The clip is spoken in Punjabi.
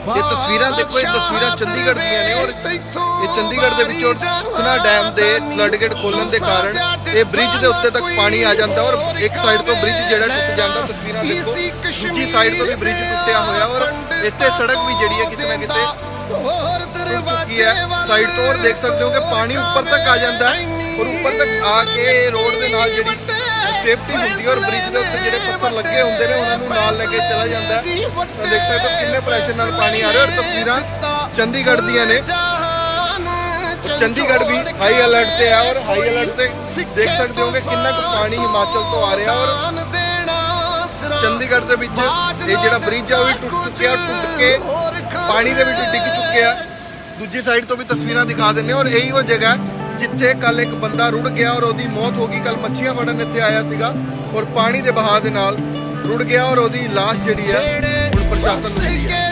ਇਹ ਤਸਵੀਰਾਂ ਦੇਖੋ ਇਹ ਤਸਵੀਰਾਂ ਚੰਡੀਗੜ੍ਹ ਦੀਆਂ ਨੇ ਔਰ ਇਹ ਚੰਡੀਗੜ੍ਹ ਦੇ ਵਿੱਚੋਂ ਸੁਖਨਾ ਡੈਮ ਦੇ ਫਲੱਡ ਗੇਟ ਖੋਲਣ ਦੇ ਕਾਰਨ ਇਹ ਬ੍ਰਿਜ ਦੇ ਉੱਤੇ ਤੱਕ ਪਾਣੀ ਆ ਜਾਂਦਾ ਔਰ ਇੱਕ ਸਾਈਡ ਤੋਂ ਬ੍ਰਿਜ ਜਿਹੜਾ ਟੁੱਟ ਜਾਂਦਾ ਤਸਵੀਰਾਂ ਦੇਖੋ। ਦੂਜੀ ਸਾਈਡ ਤੋਂ ਵੀ ਬ੍ਰਿਜ ਟੁੱਟਿਆ ਹੋਇਆ ਔਰ ਇੱਥੇ ਸੜਕ ਵੀ ਜਿਹੜੀ ਹੈ ਕਿਤੇ ਨਾ ਕਿਤੇ ਹੋਰ ਹੈ। ਸਾਈਡ ਤੋਂ ਔਰ ਦੇਖ ਸਕਦੇ ਹੋ ਕਿ ਪਾਣੀ ਉੱਪਰ ਤੱਕ ਆ ਜਾਂਦਾ ਔਰ ਉੱਪਰ ਤੱਕ ਆ ਕੇ ਰੋਡ ਦੇ ਨਾਲ ਜਿਹੜੀ ਸੇਫਟੀ ਹੁੰਦੀ ਔਰ ਬ੍ਰਿਜ ਦੇ ਉੱਤੇ ਜਿਹੜੇ ਪੱਥਰ ਲੱਗੇ ਹੁੰਦੇ ਨੇ ਉਹਨਾਂ ਨੂੰ ਨਾਲ ਲੈ ਕੇ ਚਲਾ ਜਾਂਦਾ ਹੈ। ਤਾਂ ਦੇਖ ਸਕਦੇ ਹੋ ਕਿੰਨੇ ਪ੍ਰੈਸ਼ਰ ਨਾਲ ਪਾਣੀ ਆ ਰਿਹਾ ਔਰ ਤਸਵੀਰਾਂ ਚੰਡੀਗੜ੍ਹ ਦੀਆਂ ਨੇ। ਚੰਡੀਗੜ੍ਹ ਵੀ ਹਾਈ ਅਲਰਟ ਤੇ ਹੈ ਔਰ ਹਾਈ ਅਲਰਟ ਤੇ ਦੇਖ ਸਕਦੇ ਹੋ ਕਿ ਕਿੰਨਾ ਕੁ ਪਾਣੀ ਹਿਮਾਚਲ ਤੋਂ ਆ ਰਿਹਾ ਔਰ ਚੰਡੀਗੜ੍ਹ ਦੇ ਵਿੱਚ ਇਹ ਜਿਹੜਾ ਬ੍ਰਿਜ ਆ ਉਹ ਵੀ ਟੁੱਟ ਚੁੱਕਿਆ ਟੁੱਟ ਕੇ ਪਾਣੀ ਦੇ ਵਿੱਚ ਡਿੱਗ ਚੁੱਕਿਆ। ਦੂਜੀ ਸਾਈਡ ਤੋਂ ਵੀ ਤਸਵੀਰਾਂ ਦਿਖਾ ਦਿੰਨੇ ਔਰ ਇਹੀ ਉਹ ਜਗ੍ਹਾ ਹੈ ਜਿੱਥੇ ਕੱਲ ਇੱਕ ਬੰਦਾ ਰੁੜ ਗਿਆ ਔਰ ਉਹਦੀ ਮੌਤ ਹੋ ਗਈ ਕੱਲ ਮੱਛੀਆਂ ਫੜਨ ਇੱਥੇ ਆਇਆ ਸੀਗਾ ਔਰ ਪਾਣੀ ਦੇ ਵਹਾਅ ਦੇ ਨਾਲ ਰੁੜ ਗਿਆ ਔਰ ਉਹਦੀ ਲਾਸ਼ ਜਿਹੜੀ ਹੈ ਹੁਣ ਪ੍ਰਸ਼ਾਸਨ ਨੂੰ ਮਿਲੀ ਹੈ।